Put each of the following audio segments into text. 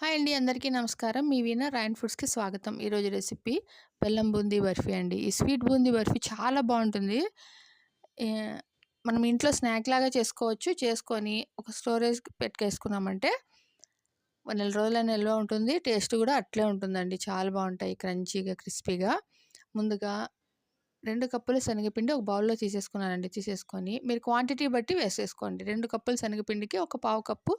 Hi అండి అందరికీ నమస్కారం. మీ వీణ రాయన్ ఫుడ్స్కి స్వాగతం. ఈరోజు రెసిపీ బెల్లం బూందీ బర్ఫీ అండి. ఈ స్వీట్ బూందీ బర్ఫీ చాలా బాగుంటుంది. మనం ఇంట్లో స్నాక్ లాగా చేసుకోవచ్చు. చేసుకొని ఒక స్టోరేజ్ పెట్టుకేసుకున్నామంటే నెల రోజుల నిల్వ ఉంటుంది. టేస్ట్ కూడా అట్లే ఉంటుందండి. చాలా బాగుంటాయి. క్రంచీగా క్రిస్పీగా. ముందుగా రెండు కప్పులు శనగపిండి ఒక బౌల్లో తీసేసుకున్నానండి. తీసేసుకొని మీరు క్వాంటిటీ బట్టి వేసేసుకోండి. రెండు కప్పులు శనగపిండికి ఒక పావు కప్పు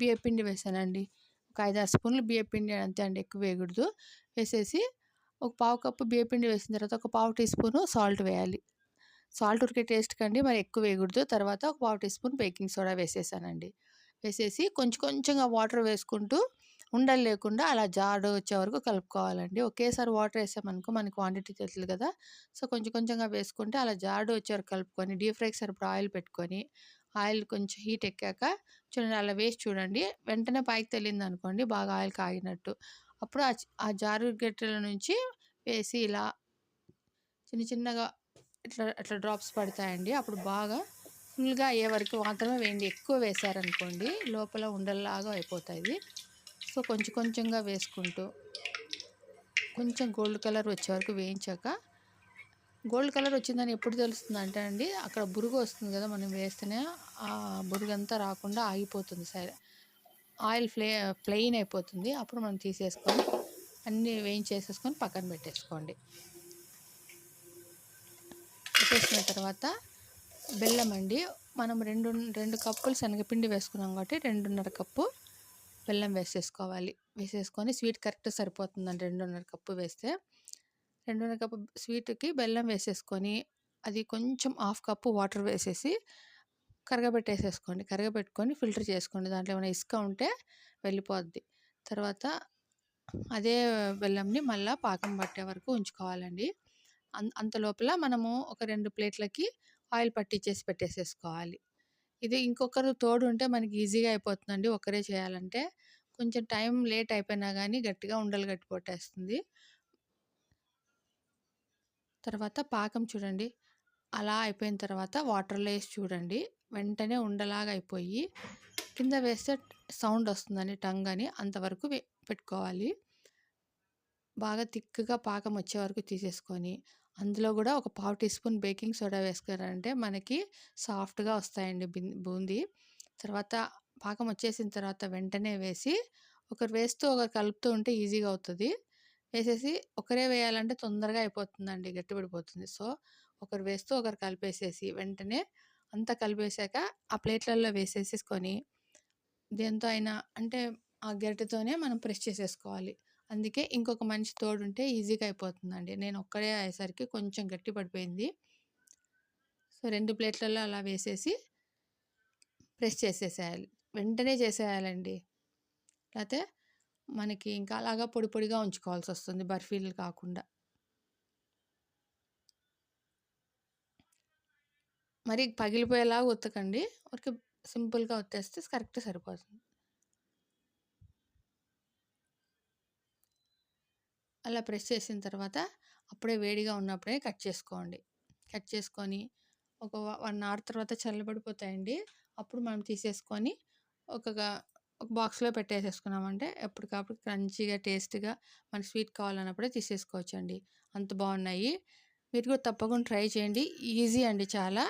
బియ్యపిండి వేసానండి. ఒక ఐదు ఆరు స్పూన్లు బియ్య పిండి అంతే అండి ఎక్కువ వేయకూడదు. వేసేసి ఒక పావు కప్పు బియ్య పిండి వేసిన తర్వాత ఒక పావు టీ స్పూను సాల్ట్ వేయాలి. సాల్ట్ ఉరికే టేస్ట్ కండి మరి ఎక్కువ వేయకూడదు. తర్వాత ఒక పావు టీ స్పూన్ బేకింగ్ సోడా వేసేసానండి. వేసేసి కొంచెం కొంచెంగా వాటర్ వేసుకుంటూ ఉండలు లేకుండా అలా జాడు వచ్చే వరకు కలుపుకోవాలండి. ఒకేసారి వాటర్ వేసామనుకో మనకి క్వాంటిటీ తెలుసు కదా! సో కొంచెం కొంచెంగా వేసుకుంటే అలా జాడు వచ్చే వరకు కలుపుకొని డీప్ ఫ్రైకి సరిపడా ఆయిల్ పెట్టుకొని ఆయిల్ కొంచెం హీట్ ఎక్కాక చూడండి అలా వేసి చూడండి. వెంటనే పైకి తెలియదు అనుకోండి బాగా ఆయిల్ కాగినట్టు. అప్పుడు ఆ జారు గట్టెల నుంచి వేసి ఇలా చిన్న చిన్నగా ఇట్లా అట్లా డ్రాప్స్ పడతాయండి. అప్పుడు బాగా ఫుల్గా అయ్యే వరకు మాత్రమే వేయండి. ఎక్కువ వేసారనుకోండి లోపల ఉండల్లాగా అయిపోతుంది సో కొంచెం కొంచెంగా వేసుకుంటూ కొంచెం గోల్డ్ కలర్ వచ్చే వరకు వేయించాక గోల్డ్ కలర్ వచ్చిందని ఎప్పుడు తెలుస్తుంది అంటే అండి అక్కడ బురుగు వస్తుంది కదా మనం వేస్తేనే ఆ బురుగు అంతా రాకుండా ఆగిపోతుంది సరే. ఆయిల్ ఫ్లే ప్లెయిన్ అయిపోతుంది. అప్పుడు మనం తీసేసుకొని అన్నీ వేయించేసేసుకొని పక్కన పెట్టేసుకోండి. పెట్టేసుకున్న తర్వాత బెల్లం అండి మనం రెండు రెండు కప్పులు శనగపిండి వేసుకున్నాం కాబట్టి రెండున్నర కప్పు బెల్లం వేసేసుకోవాలి. వేసేసుకొని స్వీట్ కరెక్ట్ సరిపోతుందండి రెండున్నర కప్పు వేస్తే. రెండున్నర కప్పు స్వీట్కి బెల్లం వేసేసుకొని అది కొంచెం హాఫ్ కప్పు వాటర్ వేసేసి కరగబెట్టేసేసుకోండి. కరగబెట్టుకొని ఫిల్టర్ చేసుకోండి. దాంట్లో ఏమైనా ఇసుక ఉంటే వెళ్ళిపోద్ది. తర్వాత అదే బెల్లంని మళ్ళీ పాకం పట్టే వరకు ఉంచుకోవాలండి. అంత లోపల మనము ఒక రెండు ప్లేట్లకి ఆయిల్ పట్టించేసి పెట్టేసేసుకోవాలి. ఇది ఇంకొకరు తోడు ఉంటే మనకి ఈజీగా అయిపోతుందండి. ఒకరే చేయాలంటే కొంచెం టైం లేట్ అయిపోయినా కానీ గట్టిగా ఉండలు గట్టిపోటేస్తుంది తర్వాత పాకం చూడండి. అలా అయిపోయిన తర్వాత వాటర్లో వేసి చూడండి. వెంటనే ఉండలాగా అయిపోయి కింద వేస్తే సౌండ్ వస్తుందని టంగ్ అని. అంతవరకు పెట్టుకోవాలి. బాగా తిక్కుగా పాకం వచ్చే వరకు తీసేసుకొని అందులో కూడా ఒక పావు టీ స్పూన్ బేకింగ్ సోడా వేసుకున్నారంటే మనకి సాఫ్ట్గా వస్తాయండి బూందీ. తర్వాత పాకం వచ్చేసిన తర్వాత వెంటనే వేసి ఒకరు వేస్తూ ఒకరు కలుపుతూ ఉంటే ఈజీగా అవుతుంది. వేసేసి ఒకరే వేయాలంటే తొందరగా అయిపోతుందండి గట్టిపడిపోతుంది సో ఒకరు వేస్తూ ఒకరు కలిపేసేసి వెంటనే అంతా కలిపేసాక ఆ ప్లేట్లలో వేసేసేసుకొని దేంతో అయినా అంటే ఆ గరిటెతోనే మనం ప్రెస్ చేసేసుకోవాలి. అందుకే ఇంకొక మనిషి తోడుంటే ఈజీగా అయిపోతుందండి. నేను ఒక్కడే అయ్యేసరికి కొంచెం గట్టి పడిపోయింది. సో రెండు ప్లేట్లలో అలా వేసేసి ప్రెస్ చేసేసేయాలి. వెంటనే చేసేయాలండి. లేకపోతే మనకి ఇంకా అలాగా పొడి పొడిగా ఉంచుకోవాల్సి వస్తుంది బర్ఫీలు కాకుండా. మరి పగిలిపోయేలాగా ఉత్తకండి ఊరికి సింపుల్గా ఉత్తేస్తే కరెక్ట్ సరిపోతుంది. అలా ప్రెస్ చేసిన తర్వాత అప్పుడే వేడిగా ఉన్నప్పుడే కట్ చేసుకోండి. కట్ చేసుకొని ఒక వన్ అవర్ తర్వాత చల్లబడిపోతాయండి. అప్పుడు మనం తీసేసుకొని ఒక ఒక బాక్స్లో పెట్టేసేసుకున్నామంటే ఎప్పటికప్పుడు క్రంచీగా టేస్ట్గా మనకి స్వీట్ కావాలన్నప్పుడే తీసేసుకోవచ్చండి. అంత బాగున్నాయి. మీరు కూడా తప్పకుండా ట్రై చేయండి. ఈజీ అండి చాలా.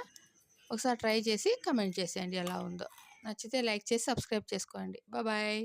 ఒకసారి ట్రై చేసి కమెంట్ చేసేయండి ఎలా ఉందో. నచ్చితే లైక్ చేసి సబ్స్క్రైబ్ చేసుకోండి. బాయ్